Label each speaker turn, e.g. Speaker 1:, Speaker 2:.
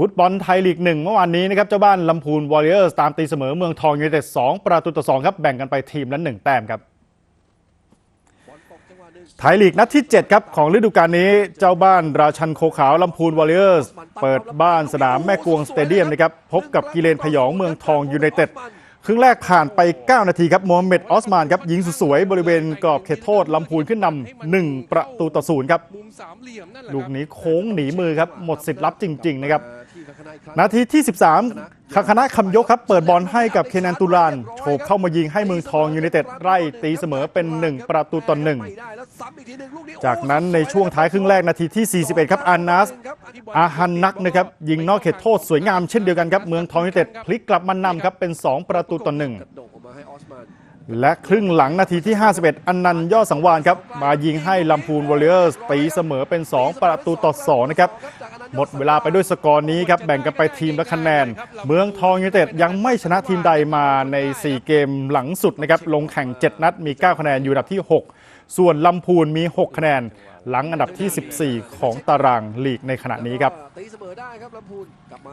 Speaker 1: ฟุตบอลไทยลีกหนึ่งเมื่อวานนี้นะครับเจ้าบ้านลำพูนวอริเออร์ตามตีเสมอเมืองทองยูไนเต็ด2ประตูต่อ2ครับแบ่งกันไปทีมละ1แต้มครับไทยลีกนัดที่ 7 ครับ ของฤดูกาลนี้เจ้าบ้านราชันโคขาวลำพูนวอริเออร์สเปิดบ้านสนามแม่กวงสเตเดียมนะครับพบกับกิเลนพยองเมืองทองยูไนเต็ดครึ่งแรกผ่านไป 9 นาทีครับโมฮัมเหม็ดออสมานครับยิงสวยบริเวณกรอบเขตโทษลำพูนขึ้นนำหนึ่งประตูต่อศูนย์ครับ
Speaker 2: หลี่ยมนั่นแหละ
Speaker 1: ลูกนี้โค้งหนีมือครับหมดสิทธิ์รับจริง ๆ นะครับ นาทีที่ 13 คาคณะคำยกครับเปิดบอลให้กับเคนันตุลานโฉบเข้ามายิงให้เมืองทองยูไนเต็ดไล่ตีเสมอเป็น 1 ประตูต่อหนึ่ง
Speaker 2: ไม่ได้แล้วซ้ำอีกทีหนึ่ง
Speaker 1: จากนั้นในช่วงท้ายครึ่งแรกนาทีที่ 41 ครับอานัสอาฮันนักนะครับยิงนอกเขตโทษสวยงามเช่นเดียวกันครับเมืองทองยูไนเต็ดพลิกกลับมานำครับเป็น 2 ประตูต่อหนึ่งและครึ่งหลังนาทีที่ 51 อันนันยอดสังวานครับ มายิงให้ลำพูนวอริเออร์สตีเสมอเป็น 2 ประตูต่อ 2 นะครับ หมดเวลาไปด้วยสกอร์นี้ครับ แบ่งกันไปทีมละคะแนน เมืองทองยูไนเต็ดยังไม่ชนะทีมใดมาใน 4 เกมหลังสุดนะครับลงแข่ง 7 นัดมี 9 คะแนนอยู่อันดับที่ 6 ส่วนลำพูนมี 6 คะแนน หลังอันดับที่ 14 ของตารางลีกในขณะนี้ครับ